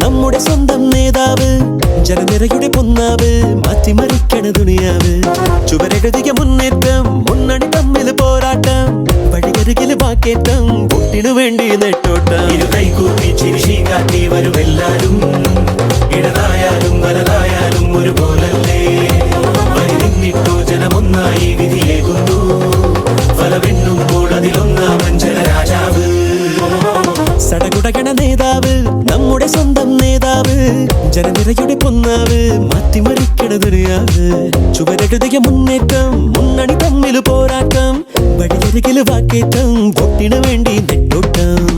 നമ്മുടെ സ്വന്തം നേതാവ് ജനനിരയുടെ പൊന്നാവ് മാറ്റിമറിക്കണ ദുനിയാവ് ചുവരെഴുതിയ മുന്നേറ്റം മുന്നണി തമ്മിൽ പോരാട്ടം വഴികരുകിൽ വാക്കേറ്റം പൊട്ടിനു വേണ്ടി നെട്ടോട്ടം. ഇരു കൈകൂപ്പി ചിരിശി കാട്ടി വരുമെല്ലാരും ഇടതായാലും വലതായാലും ഒരുപോലല്ലേ സടകുടകണ നേതാവ് നമ്മുടെ സ്വന്തം നേതാവ് ജനനിരയുടെ പൊന്നാവ് മാറ്റിമറിക്കണ ദുനിയാവ് ചുവരെഴുതിയ മുന്നേറ്റം മുന്നണി തമ്മിൽ പോരാട്ടം വഴിയരികിൽ വാക്കേറ്റം കുട്ടിനു വേണ്ടി നെട്ടോട്ടം.